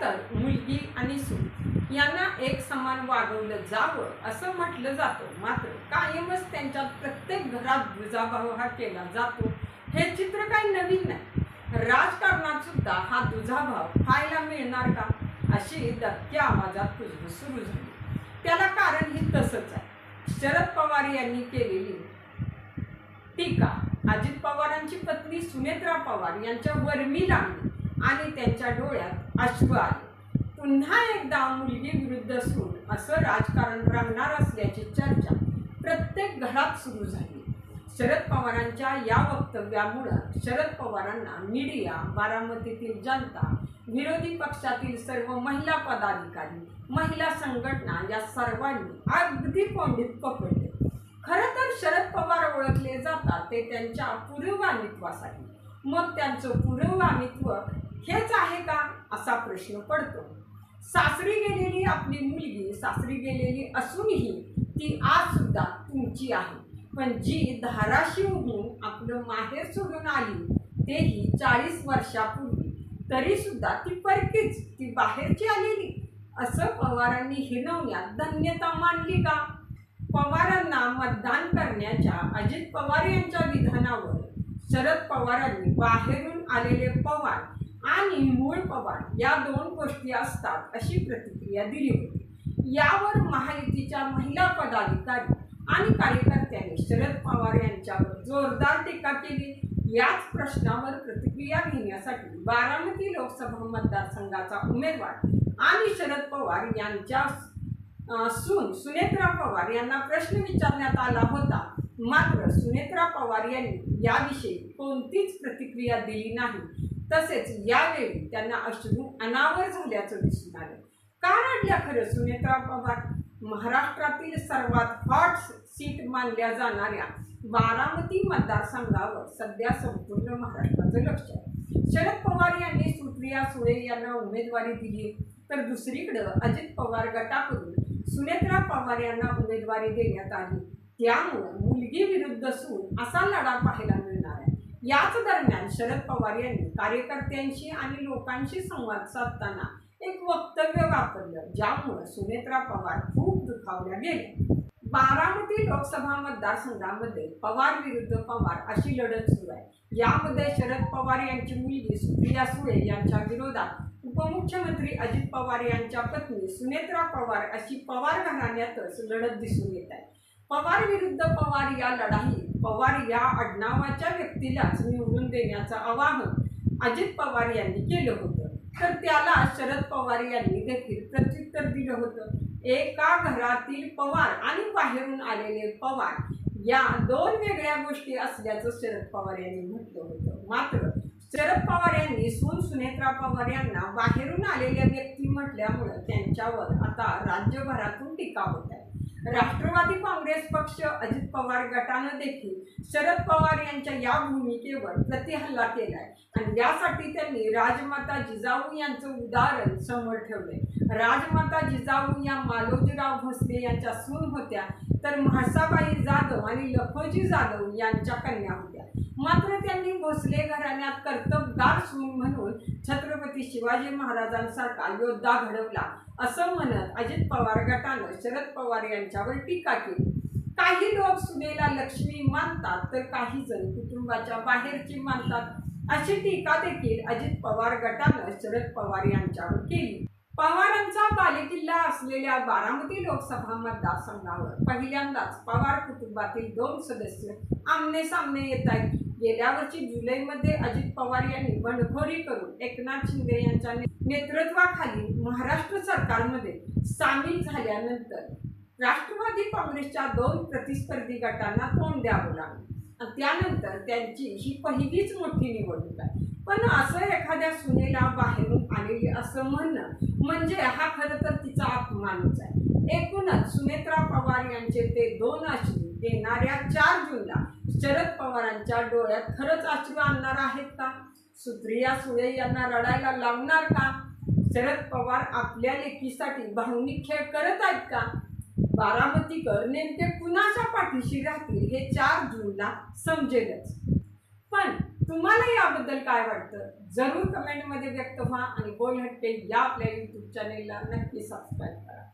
तर मुलगी आणि सून यांना एक समान वागवलं जावं असं म्हटलं जातं. मात्र कायमच त्यांच्या प्रत्येक घरात दुजाभाव हा केला जातो. हे चित्र काही नवीन नाही. राजकारणात सुद्धा हा दुजाभाव पाहायला मिळणार का? अशी दक्क्या आवाजात कुजबूज सुरू झाली. त्याला कारण ही तसंच आहे. शरद पवार यांनी केलेली टीका अजित पवारांची पत्नी सुनेत्रा पवार यांच्या वर्मी लागली. आणि त्यांच्या डोळ्यात अश्रू आले. पुन्हा एकदा मुलगी विरुद्ध सून असं राजकारण रंगणार असल्याची चर्चा प्रत्येक घरात सुरू झाली. शरद पवारांच्या या वक्तव्यामुळं शरद पवारांना मीडिया बारामतीतील जनता विरोधी पक्षातील सर्व महिला पदाधिकारी महिला संघटना या सर्वांनी अगदी कोंडीत पकडले. खरं तर शरद पवार ओळखले जातात ते त्यांच्या पुरवामित्वासाठी मग त्यांचं पुरवामित्व हेच आहे का? असा प्रश्न पडतो. सासरी गेलेली आपली मुलगी सासरी गेलेली असूनही ती आज सुद्धा तुमची आहे. पण जी धाराशिवहून आपलं माहेर सोडून आली तेही चाळीस वर्षापूर्वी. तरीसुद्धा ती परकीच ती बाहेरची आलेली. असं पवारांनी हिनवण्यात धन्यता मानली का? पवारांना मतदान करण्याच्या अजित पवार यांच्या विधानावर शरद पवारांनी बाहेरून आलेले पवार आणि मूळ पवार या दोन गोष्टी असतात अशी प्रतिक्रिया दिली होती. यावर महायुतीच्या महिला पदाधिकारी आणि कार्यकर्त्यांनी शरद पवार यांच्यावर जोरदार टीका केली. याच प्रश्नावर प्रतिक्रिया घेण्यासाठी बारामती लोकसभा मतदारसंघाचा उमेदवार आणि शरद पवार यांच्या सून सुनेत्रा पवार यांना प्रश्न विचारण्यात आला होता. मात्र सुनेत्रा पवार यांनी याविषयी कोणतीच प्रतिक्रिया दिली नाही. तसेच यावेळी त्यांना अश्रू अनावर झाल्याचं दिसून आलं. का रडल्या खरं सुनेत्रा पवार? महाराष्ट्रातील सर्वात हॉट सीट मानल्या जाणाऱ्या बारामती मतदारसंघावर सध्या संपूर्ण महाराष्ट्राचं लक्ष आहे. शरद पवार यांनी सुप्रिया सुळे यांना उमेदवारी दिली. तर दुसरीकडं अजित पवार गटाकडून सुनेत्रा पवार यांना उमेदवारी देण्यात आली. त्यामुळं मुलगी विरुद्ध सून असा लढा पाहायला मिळाला. याच दरम्यान शरद पवार यांनी कार्यकर्त्यांशी आणि लोकांशी संवाद साधताना एक वक्तव्य वापरलं ज्यामुळं सुनेत्रा पवार खूप दुखावल्या गेल्या. बारामती लोकसभा मतदारसंघामध्ये पवार विरुद्ध पवार अशी लढत सुरू आहे. यामध्ये शरद पवार यांची मुलगी सुप्रिया सुळे यांच्या विरोधात उपमुख्यमंत्री अजित पवार यांच्या पत्नी सुनेत्रा पवार अशी पवार घराण्यातच लढत दिसून येत आहे. पवार विरुद्ध पवार या लढाईत पवार या आडनावाच्या व्यक्तीलाच निवडून देण्याचं आवाहन अजित पवार यांनी केलं होतं. तर त्याला शरद पवार यांनी देखील प्रत्युत्तर दिलं होतं. एका घरातील पवार आणि बाहेरून आलेले पवार या दोन वेगळ्या गोष्टी असल्याचं शरद पवार यांनी म्हटलं होतं. मात्र शरद पवार यांनी सून सुनेत्रा पवार यांना बाहेरून आलेल्या व्यक्ती म्हटल्यामुळं त्यांच्यावर आता राज्यभरातून टीका होत आहे. राष्ट्रवादी काँग्रेस पक्ष अजित पवार गटानं देखील शरद पवार यांच्या या भूमिकेवर प्रतिहल्ला केलाय. आणि यासाठी त्यांनी राजमाता जिजाऊ यांचं उदाहरण समोर ठेवले राजमाता जिजाऊ या मालोजीराव भोसले यांच्या सून होत्या तर म्हासाबाई जाधव आणि लखोजी जाधव यांच्या कन्या होत्या. मात्र त्यांनी भोसले घराण्यात कर्तबगार सून म्हणून छत्रपती शिवाजी महाराजांसारखा योद्धा घडवला असं म्हणत अजित पवार गटानं शरद पवार यांच्यावर टीका केली. काही लोक सुनेला लक्ष्मी मानतात तर काही जण कुटुंबाच्या बाहेरची मानतात. अशी टीका देखील अजित पवार गटानं शरद पवार यांच्यावर केली. पवारांचा बालेकिल्ला असलेल्या बारामती लोकसभा मतदारसंघावर पहिल्यांदाच पवार कुटुंबातील दोन सदस्य आमने सामने येत आहेत. गेल्या वर्षी जुलैमध्ये अजित पवार यांनी बंडखोरी करून एकनाथ शिंदे यांच्या नेतृत्वाखाली महाराष्ट्र सरकारमध्ये सामील झाल्यानंतर राष्ट्रवादी काँग्रेसच्या दोन प्रतिस्पर्धी गटांना तोंड द्यावं लागलं. त्यानंतर त्यांची ही पहिलीच मोठी निवडणूक आहे. पण असं एखाद्या सुनेला बाहेरून आलेली असं म्हणणं म्हणजे हा खरं तर तिचा अपमानच आहे. एकूणच सुनेत्रा पवार यांचे ते दोन अशी येणाऱ्या चार जूनला शरद पवारांच्या डोळ्यात खरंच अश्रू आणणार आहेत का? सुप्रिया सुळे यांना रडायला लावणार का? शरद पवार आपल्या लेखीसाठी भावनिक खेळ करत आहेत का? बारामतीकर नेमके कुणाच्या पाठीशी राहतील हे चार जूनला समजेलच. पण तुम्हाला याबद्दल काय वाटतं? जरूर कमेंटमध्ये व्यक्त व्हा आणि बोल हट्टे या आपल्या यूट्यूब चॅनेलला नक्की सबस्क्राईब करा.